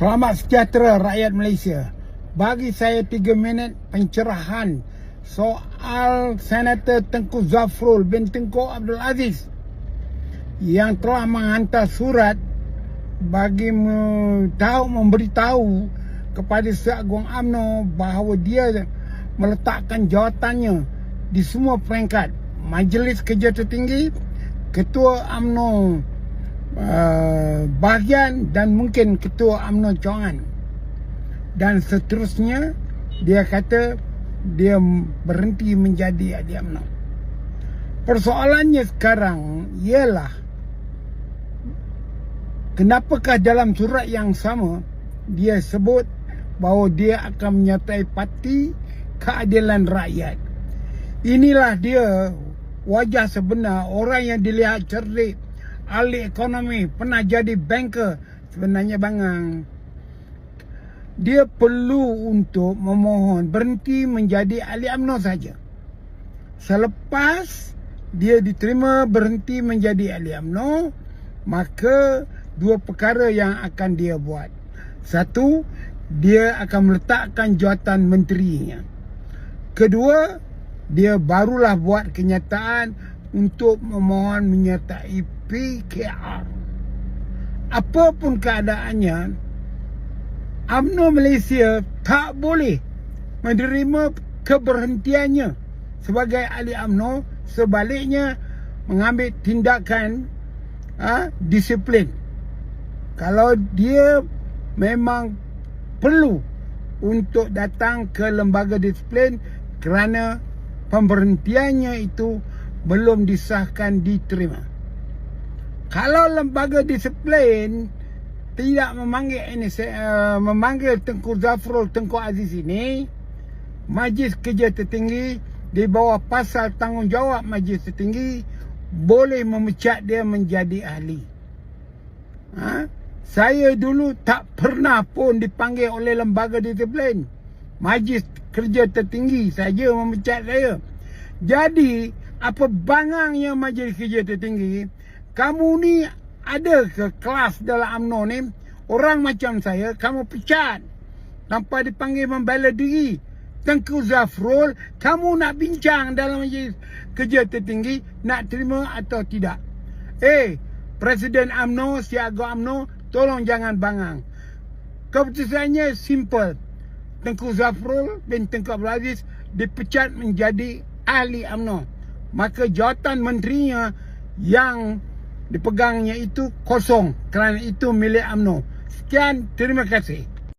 Selamat sejahtera rakyat Malaysia. Bagi saya 3 minit pencerahan soal Senator Tengku Zafrul bin Tengku Abdul Aziz yang telah menghantar surat bagi tahu memberitahu kepada Seagung UMNO bahawa dia meletakkan jawatannya di semua peringkat Majlis Kerja Tertinggi, Ketua UMNO uh, bahagian dan mungkin ketua UMNO Cawangan. Dan seterusnya dia kata dia berhenti menjadi ahli UMNO. Persoalannya sekarang ialah kenapakah dalam surat yang sama dia sebut bahawa dia akan menyertai parti keadilan rakyat. Inilah dia wajah sebenar orang yang dilihat cerdik ahli ekonomi, pernah jadi banker sebenarnya bangang. Dia perlu untuk memohon berhenti menjadi ahli UMNO saja. Selepas dia diterima berhenti menjadi ahli UMNO, maka dua perkara yang akan dia buat. Satu, dia akan meletakkan jawatan menterinya. Kedua, dia barulah buat kenyataan untuk memohon menyertai PKR. Apapun keadaannya, UMNO Malaysia tak boleh menerima keberhentiannya sebagai ahli UMNO sebaliknya mengambil tindakan ha, disiplin. Kalau dia memang perlu untuk datang ke lembaga disiplin kerana pemberhentiannya itu belum disahkan diterima. Kalau lembaga disiplin tidak memanggil ini uh, memanggil Tengku Zafrul Tengku Aziz ini, Majlis Kerja Tertinggi di bawah pasal tanggungjawab Majlis Tertinggi boleh memecat dia menjadi ahli. Ha? Saya dulu tak pernah pun dipanggil oleh lembaga disiplin. Majlis Kerja Tertinggi saja memecat saya. Jadi, apa bangangnya Majlis Kerja Tertinggi kamu ni ada ke kelas dalam UMNO ni? Orang macam saya kamu pecat. Tanpa dipanggil membela diri. Tengku Zafrul kamu nak bincang dalam majlis kerja tertinggi nak terima atau tidak? Eh Presiden UMNO Siaga UMNO tolong jangan bangang. Keputusannya simple. Tengku Zafrul bin Tengku Abdul Aziz dipecat menjadi ahli UMNO maka jawatan menterinya yang dipegangnya itu kosong kerana itu milik UMNO. Sekian, terima kasih.